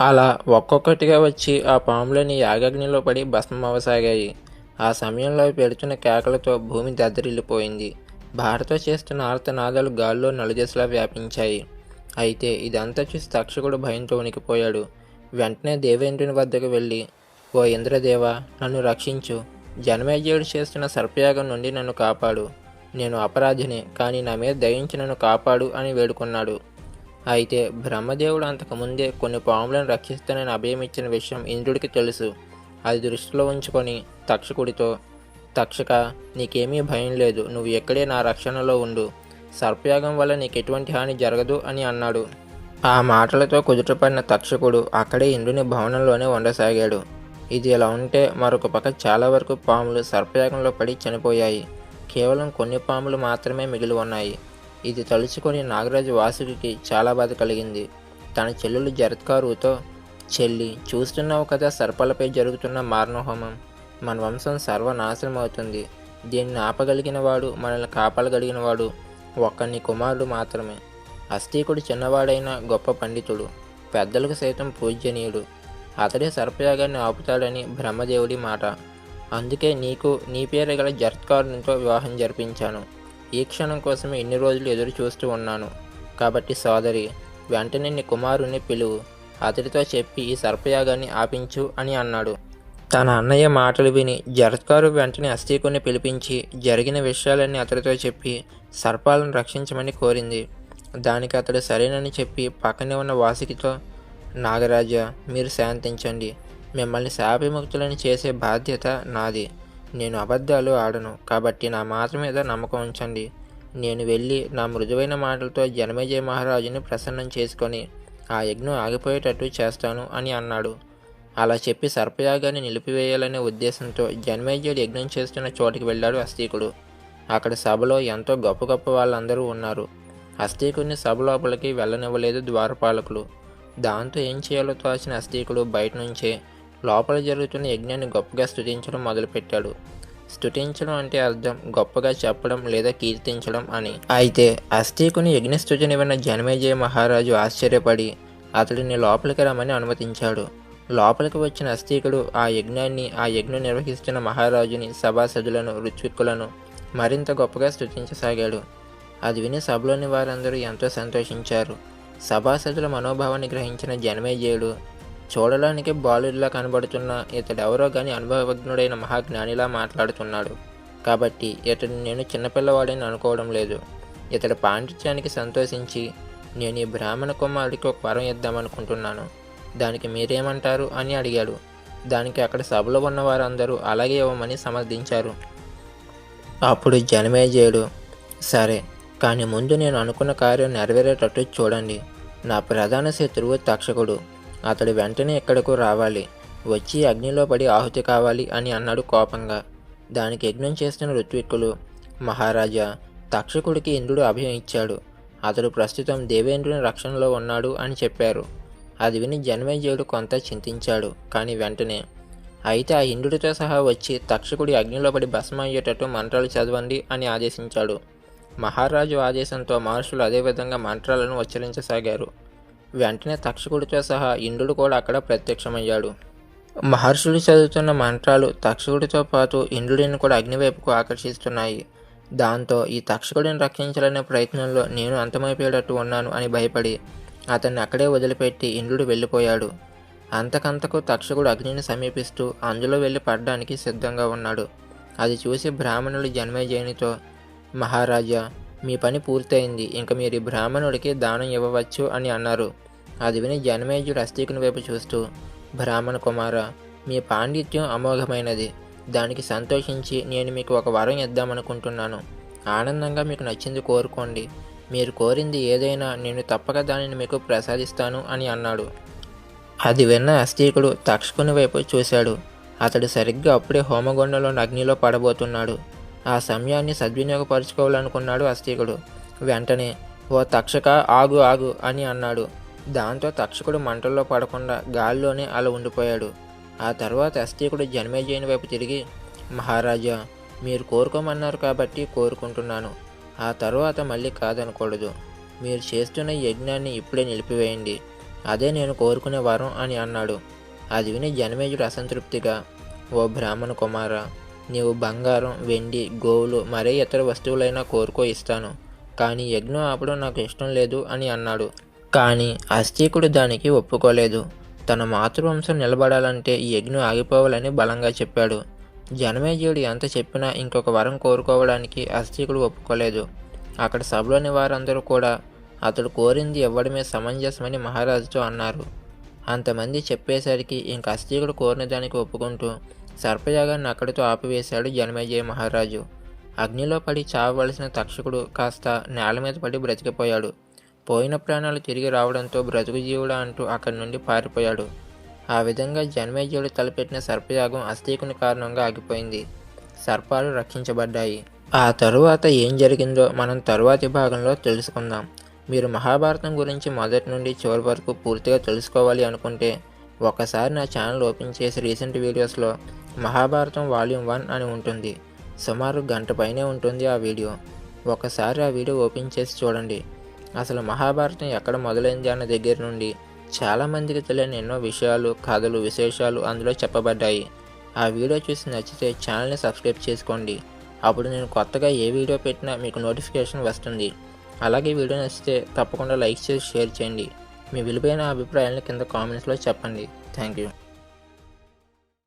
అలా ఒక్కొక్కటిగా వచ్చి ఆ పాములని యాగగ్నిలో పడి భస్మమవసాగాయి ఆ సమయంలో అవి పెడుతున్న కేకలతో భూమి దద్దరిల్లిపోయింది. భారతో చేస్తున్న ఆర్తనాదాలు గాల్లో నలుదశలా వ్యాపించాయి. అయితే ఇదంతా చూసి తక్షకుడు భయంతో ఉనికిపోయాడు వెంటనే దేవేంద్రుని వద్దకు వెళ్ళి ఓ ఇంద్రదేవ నన్ను రక్షించు. జనమేజయుడు చేస్తున్న సర్పయాగం నుండి నన్ను కాపాడు. నేను అపరాధిని కానీ నా మీద దయించి నన్ను కాపాడు అని వేడుకున్నాడు. అయితే బ్రహ్మదేవుడు అంతకుముందే కొన్ని పాములను రక్షిస్తానని అభయం ఇచ్చిన విషయం ఇంద్రుడికి తెలుసు. అది దృష్టిలో ఉంచుకొని తక్షకుడితో తక్షక నీకేమీ భయం లేదు. నువ్వు ఎక్కడే నా రక్షణలో ఉండు. సర్పయాగం వల్ల నీకు ఎటువంటి హాని జరగదు అని అన్నాడు. ఆ మాటలతో కుదుటపడిన తక్షకుడు అక్కడే ఇంద్రుని భవనంలోనే ఉండసాగాడు. ఇది ఇలా ఉంటే మరొక పక్క చాలా వరకు పాములు సర్పయాగంలో పడి చనిపోయాయి. కేవలం కొన్ని పాములు మాత్రమే మిగిలి ఉన్నాయి. ఇది తలుచుకొని నాగరాజు వాసుకి చాలా బాధ కలిగింది. తన చెల్లెలు జరత్కారుతో చెల్లి చూస్తున్నావు కదా సర్పాలపై జరుగుతున్న మారణహోమం. మన వంశం సర్వనాశనం అవుతుంది. దీన్ని ఆపగలిగిన వాడు మనల్ని కాపాడగలిగిన వాడు ఒక్కని కుమారుడు మాత్రమే. అస్థీకుడు చిన్నవాడైన గొప్ప పండితుడు. పెద్దలకు సైతం పూజనీయుడు అతడే సర్పయాగాన్ని ఆపుతాడని బ్రహ్మదేవుడి మాట. అందుకే నీకు నీ పేరు గల జర్త్కారునితో వివాహం జరిపించాను. ఈ క్షణం కోసమే ఇన్ని రోజులు ఎదురు చూస్తూ ఉన్నాను. కాబట్టి సోదరి వెంటనే నీ కుమారుని పిలువు అతడితో చెప్పి ఈ సర్పయాగాన్ని ఆపించు అని అన్నాడు. తన అన్నయ్య మాటలు విని జరత్కారు వెంటనే అస్థీకుని పిలిపించి జరిగిన విషయాలన్నీ అతడితో చెప్పి సర్పాలను రక్షించమని కోరింది. దానికి అతడు సరేనని చెప్పి పక్కనే ఉన్న వాసికితో నాగరాజ మీరు శాంతించండి. మిమ్మల్ని శాపవిముక్తులని చేసే బాధ్యత నాది. నేను అబద్ధాలు ఆడను కాబట్టి నా మాట మీద నమ్మకం ఉంచండి. నేను వెళ్ళి నా మృదువైన మాటలతో జనమేజయ మహారాజుని ప్రసన్నం చేసుకొని ఆ యజ్ఞం ఆగిపోయేటట్టు చేస్తాను అని అన్నాడు. అలా చెప్పి సర్పయాగాన్ని నిలిపివేయాలనే ఉద్దేశంతో జన్మేజయుడు యజ్ఞం చేస్తున్న చోటికి వెళ్ళాడు అస్థీకుడు. అక్కడ సభలో ఎంతో గొప్ప గొప్ప వాళ్ళందరూ ఉన్నారు. అస్థీకుడిని సభ లోపలికి వెళ్ళనివ్వలేదు ద్వారపాలకులు. దాంతో ఏం చేయాలో తోచిన అస్థీకుడు బయట నుంచే లోపల జరుగుతున్న యజ్ఞాన్ని గొప్పగా స్థుతించడం మొదలుపెట్టాడు. స్థుతించడం అంటే అర్థం గొప్పగా చెప్పడం లేదా కీర్తించడం అని. అయితే అస్థీకుని యజ్ఞస్థుతిని విన్న జనమేజయ మహారాజు ఆశ్చర్యపడి అతడిని లోపలికి రమ్మని అనుమతించాడు. లోపలికి వచ్చిన అస్థికుడు ఆ యజ్ఞాన్ని ఆ యజ్ఞం నిర్వహిస్తున్న మహారాజుని సభాసదులను రుచిక్కులను మరింత గొప్పగా స్థుతించసాగాడు అది విని సభలోని వారందరూ ఎంతో సంతోషించారు. సభాసదుల మనోభావాన్ని గ్రహించిన జనమేజయుడు చూడడానికి బాలుడిలా కనబడుతున్న ఇతడెవరో గాని అనుభవజ్ఞుడైన మహాజ్ఞానిలా మాట్లాడుతున్నాడు. కాబట్టి ఇతడు నేను చిన్నపిల్లవాడని అనుకోవడం లేదు. ఇతడి పాండిత్యానికి సంతోషించి నేను ఈ బ్రాహ్మణ కుమారుడికి ఒక వరం ఇద్దామనుకుంటున్నాను. దానికి మీరేమంటారు అని అడిగాడు. దానికి అక్కడ సభలో ఉన్న వారందరూ అలాగే ఇవ్వమని సమర్థించారు. అప్పుడు జనమేజయుడు సరే కానీ ముందు నేను అనుకున్న కార్యం నెరవేరేటట్టు చూడండి. నా ప్రధాన శత్రువు తక్షకుడు. అతడు వెంటనే ఇక్కడకు రావాలి. వచ్చి అగ్నిలో పడి ఆహుతి కావాలి అని అన్నాడు కోపంగా. దానికి యజ్ఞం చేస్తున్న ఋత్విక్కులు మహారాజా తక్షకుడికి ఇంద్రుడు అభయం ఇచ్చాడు. అతడు ప్రస్తుతం దేవేంద్రుని రక్షణలో ఉన్నాడు అని చెప్పారు. అది విని జన్మేజయుడు కొంత చింతించాడు కానీ వెంటనే. అయితే ఆ ఇంద్రుడితో సహా వచ్చి తక్షకుడి అగ్నిలో పడి భస్మం అయ్యేటట్టు మంత్రాలు చదవండి అని ఆదేశించాడు. మహారాజు ఆదేశంతో మహర్షులు అదేవిధంగా మంత్రాలను ఉచ్చరించసాగారు. వెంటనే తక్షకుడితో సహా ఇంద్రుడు కూడా అక్కడ ప్రత్యక్షమయ్యాడు. మహర్షులు చదువుతున్న మంత్రాలు తక్షకుడితో పాటు ఇంద్రుడిని కూడా అగ్నివైపుకు ఆకర్షిస్తున్నాయి. దాంతో ఈ తక్షకుడిని రక్షించాలనే ప్రయత్నంలో నేను అంతమైపోయేటట్టు ఉన్నాను అని భయపడి అతన్ని అక్కడే వదిలిపెట్టి ఇంద్రుడు వెళ్ళిపోయాడు. అంతకంతకు తక్షకుడు అగ్నిని సమీపిస్తూ అందులో వెళ్ళి పడడానికి సిద్ధంగా ఉన్నాడు. అది చూసి బ్రాహ్మణుడు జన్మేజయునితో మహారాజా మీ పని పూర్తయింది. ఇంక మీరు ఈ బ్రాహ్మణుడికి దానం ఇవ్వవచ్చు అని అన్నారు. అది విని జనమేజుడు అస్తికుని వైపు చూస్తూ బ్రాహ్మణ కుమార మీ పాండిత్యం అమోఘమైనది. దానికి సంతోషించి నేను మీకు ఒక వరం ఇద్దామనుకుంటున్నాను. ఆనందంగా మీకు నచ్చింది కోరుకోండి. మీరు కోరింది ఏదైనా నేను తప్పక దానిని మీకు ప్రసాదిస్తాను అని అన్నాడు. అది విన్న అస్తికుడు తక్షకుని వైపు చూశాడు. అతడు సరిగ్గా అప్పుడే హోమగుండంలో అగ్నిలో పడబోతున్నాడు. ఆ సమయాన్ని సద్వినియోగపరుచుకోవాలనుకున్నాడు అస్తికుడు. వెంటనే ఓ తక్షక ఆగు ఆగు అని అన్నాడు. దాంతో తక్షకుడు మంటల్లో పడకుండా గాల్లోనే అలా ఉండిపోయాడు. ఆ తర్వాత అస్థికుడు జన్మేజయుని వైపు తిరిగి మహారాజా మీరు కోరుకోమన్నారు కాబట్టి కోరుకుంటున్నాను. ఆ తర్వాత మళ్ళీ కాదనకూడదు. మీరు చేస్తున్న యజ్ఞాన్ని ఇప్పుడే నిలిపివేయండి. అదే నేను కోరుకునే వరం అని అన్నాడు. అది విని జనమేజుడు అసంతృప్తిగా ఓ బ్రాహ్మణ కుమార నీవు బంగారం వెండి గోవులు మరే ఇతర వస్తువులైనా కోరుకో ఇస్తాను. కానీ యజ్ఞం ఆపడం నాకు ఇష్టం లేదు అని అన్నాడు. కానీ అస్తికుడు దానికి ఒప్పుకోలేదు. తన మాతృవంశం నిలబడాలంటే ఈ యజ్ఞం ఆగిపోవాలని బలంగా చెప్పాడు. జనమేజయుడు ఎంత చెప్పినా ఇంకొక వరం కోరుకోవడానికి అస్తికుడు ఒప్పుకోలేదు. అక్కడ సభలోని వారందరూ కూడా అతడు కోరింది ఇవ్వడమే సమంజసమని మహారాజుతో అన్నారు. అంతమంది చెప్పేసరికి ఇంక అస్తికుడు కోరిన దానికి ఒప్పుకుంటూ సర్పయాగాన్ని అక్కడితో ఆపివేశాడు జనమేజయ మహారాజు. అగ్నిలో పడి చావవలసిన తక్షకుడు కాస్త నేల మీద పడి బ్రతికిపోయాడు. పోయిన ప్రాణాలు తిరిగి రావడంతో బ్రతుకు జీవుడా అంటూ అక్కడి నుండి పారిపోయాడు. ఆ విధంగా జన్మేజయుడు తలపెట్టిన సర్పయాగం అస్థీకుని కారణంగా ఆగిపోయింది. సర్పాలు రక్షించబడ్డాయి. ఆ తరువాత ఏం జరిగిందో మనం తరువాతి భాగంలో తెలుసుకుందాం. మీరు మహాభారతం గురించి మొదటి నుండి చివరి వరకు పూర్తిగా తెలుసుకోవాలి అనుకుంటే ఒకసారి నా ఛానల్ ఓపెన్ చేసి రీసెంట్ వీడియోస్లో మహాభారతం వాల్యూమ్ వన్ అని ఉంటుంది. సుమారు గంట పైనే ఉంటుంది ఆ వీడియో. ఒకసారి ఆ వీడియో ఓపెన్ చేసి చూడండి. అసలు మహాభారతం ఎక్కడ మొదలైంది అన్న దగ్గర నుండి చాలామందికి తెలియని ఎన్నో విషయాలు కథలు విశేషాలు అందులో చెప్పబడ్డాయి. ఆ వీడియో చూసి నచ్చితే ఛానల్ని సబ్స్క్రైబ్ చేసుకోండి. అప్పుడు నేను కొత్తగా ఏ వీడియో పెట్టినా మీకు నోటిఫికేషన్ వస్తుంది. అలాగే వీడియో నచ్చితే తప్పకుండా లైక్ చేసి షేర్ చేయండి. మీ విలువైన అభిప్రాయాలను కింద కామెంట్స్లో చెప్పండి. Thank you.